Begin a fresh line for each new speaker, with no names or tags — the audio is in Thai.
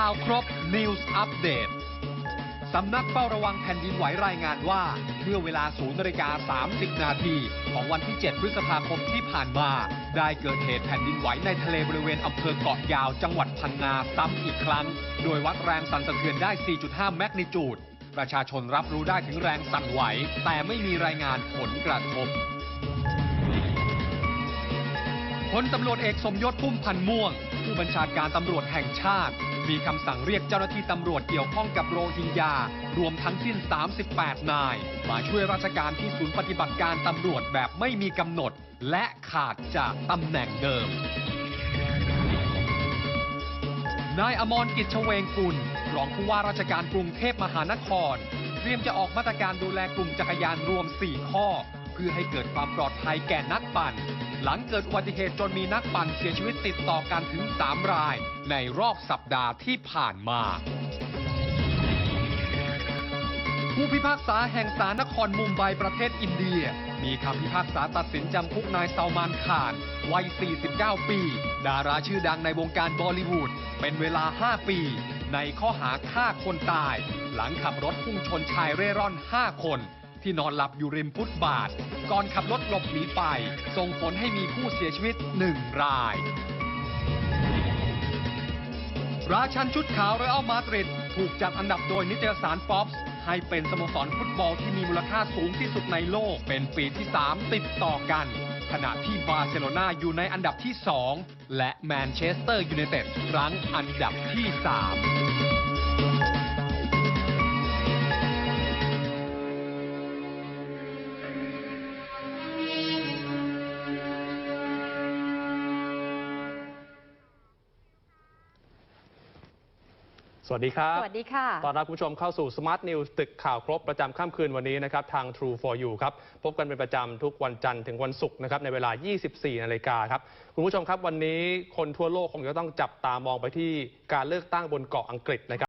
่าวครบ News Update สำนักเฝ้าระวังแผ่นดินไหวรายงานว่า เมื่อเวลา0นาฬิกา30 นาทีของวันที่ 7 พฤษภาคมที่ผ่านมา ได้เกิดเหตุแผ่นดินไหวในทะเลบริเวณอำเภอเกาะยาวจังหวัดพังงาซ้ำอีกครั้ง โดยวัดแรงสั่นสะเทือนได้ 4.5 แมกนิจูด ประชาชนรับรู้ได้ถึงแรงสั่นไหว แต่ไม่มีรายงานผลกระทบพลตำรวจเอกสมยศพุ่มพันธ์ม่วง ผู้บัญชาการตำรวจแห่งชาติ มีคำสั่งเรียกเจ้าหน้าที่ตำรวจเกี่ยวข้องกับโรฮิงญารวมทั้งสิ้น 38 นาย มาช่วยราชการที่ศูนย์ปฏิบัติการตำรวจแบบไม่มีกำหนด และขาดจากตำแหน่งเดิม นายอมรกิจเฉวงกุลรองผู้ว่าราชการกรุงเทพมหานคร เตรียมจะออกมาตรการดูแลกลุ่มจักรยานรวม 4 ข้อ พื่อให้เกิดความปลอดภัยแก่นักปั่น หลังเกิดอุบัติเหตุจนมีนักปั่นเสียชีวิตติดต่อกันถึง 3 ราย ในรอบสัปดาห์ที่ผ่านมา ผู้พิพากษาแห่งศาลนครมุมไบประเทศอินเดีย มีคำพิพากษาตัดสินจำคุกนายซาลมานขานวัย 49 ปี ดาราชื่อดังในวงการบอลิวูดเป็นเวลา 5 ปี ในข้อหาฆ่าคนตาย หลังขับรถพุ่งชนชายเร่ร่อน 5 คน ที่นอนหลับอยู่ริมฟุตบาท ก่อนขับรถหลบหนีไป ส่งผลให้มีผู้เสียชีวิต1ราย ราชันชุดขาวเรอัลมาดริดถูกจัดอันดับโดยนิตยสารฟอบส์ให้เป็นสโมสรฟุตบอลที่มีมูลค่าสูงที่สุดในโลกเป็นปีที่ 3 ติดต่อกัน ขณะที่บาร์เซโลนาอยู่ในอันดับที่ 2 และแมนเชสเตอร์ยูไนเต็ดรั้งอันดับที่ 3
สวัสดีครับ
สวัสดีค่ะ
ตอนรับคุณผู้ชมเข้าสู่ Smart News ตึกข่าวครบประจำค่ำคืนวันนี้นะครับทาง True for You ครับ พบกันเป็นประจำทุกวันจันทร์ถึงวันศุกร์นะครับในเวลา 24 นาฬิกาครับ คุณผู้ชมครับวันนี้คนทั่วโลกคงจะต้องจับตามองไปที่การเลือกตั้งบนเกาะอังกฤษนะครับ